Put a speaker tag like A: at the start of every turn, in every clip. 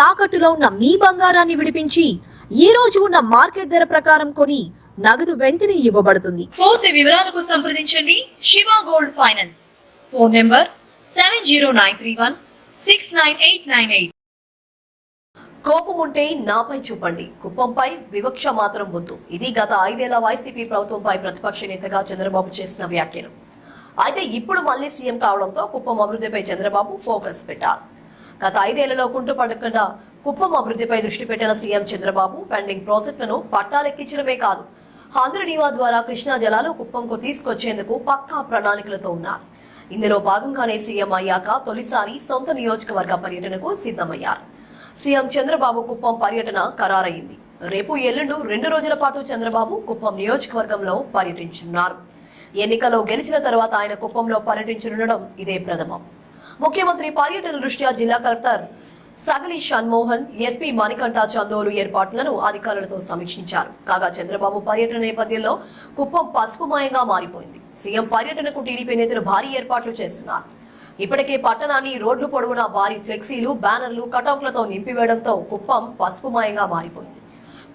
A: తాకట్టులో ఉన్న మీ బంగారాన్ని విడిపించి ఈ రోజు ఉన్న మార్కెట్ ధర ప్రకారం కొని నగదు వెంటనే ఇవ్వబడుతుంది. పూర్తి వివరాలకు సంప్రదించండి. Shiva gold finance. Phone number seven zero nine three one six nine eight nine eight. కోపం ఉంటే నాపై చూపండి. కుప్పంపై వివక్ష మాత్రం వద్దు. ఇది గత ఐదేళ్ళ వైసీపీ ప్రభుత్వంపై ప్రతిపక్ష నేతగా చంద్రబాబు చేసిన వ్యాఖ్యలు. అయితే ఇప్పుడు మళ్ళీ సీఎం కావడంతో కుప్పం అభివృద్ధిపై చంద్రబాబు ఫోకస్ పెట్టారు. గత ఐదేళ్ళలో కుంటుపడకుండా కుప్పం అభివృద్ధిపై దృష్టి పెట్టిన సీఎం చంద్రబాబు పెండింగ్ ప్రాజెక్టులను పట్టాలెక్కించడమే కాదు ఆంధ్రనీవా ద్వారా కృష్ణా జలాలు కుప్పంకు తీసుకొచ్చేందుకు పక్కా ప్రణాళికలతో ఉన్నారు. ఇందులో భాగంగానే సీఎం అయ్యాక తొలిసారి సొంత నియోజకవర్గ పర్యటనకు సిద్ధమయ్యారు. సీఎం చంద్రబాబు కుప్పం పర్యటన ఖరారయింది రేపు ఎల్లుండు రెండు రోజుల పాటు చంద్రబాబు కుప్పం నియోజకవర్గంలో పర్యటించనున్నారు. ఎన్నికలో గెలిచిన తర్వాత ఆయన కుప్పంలో పర్యటించనుండడం ఇదే ప్రథమం. ముఖ్యమంత్రి పర్యటన దృష్ట్యా జిల్లా కలెక్టర్ సగలి షణ్మోహన్ ఎస్పీ మణికంఠ చందోలు ఏర్పాట్లను అధికారులతో సమీక్షించారు. కాగా చంద్రబాబు పర్యటన నేపథ్యంలో కుప్పం పసుపుమయంగా మారిపోయింది. సీఎం పర్యటనకు టీడీపీ నేతలు భారీ ఏర్పాట్లు చేస్తున్నారు. ఇప్పటికే పట్టణాన్ని రోడ్లు పొడవునా భారీ ఫ్లెక్సీలు బ్యానర్లు కటౌట్లతో నింపివేయడంతో కుప్పం పసుపుమయంగా మారిపోయింది.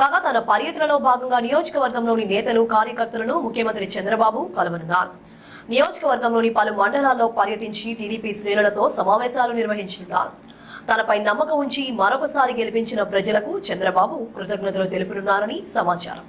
A: కాగా తన పర్యటనలో భాగంగా నియోజకవర్గంలోని నేతలు కార్యకర్తలను ముఖ్యమంత్రి చంద్రబాబు కలవనున్నారు. నియోజకవర్గంలోని పలు మండలాల్లో పర్యటించి టీడీపీ శ్రేణులతో సమావేశాలు నిర్వహించనున్నారు తనపై నమ్మకం ఉంచి మరొకసారి గెలిపించిన ప్రజలకు చంద్రబాబు కృతజ్ఞతలు తెలుపనున్నారని సమాచారం.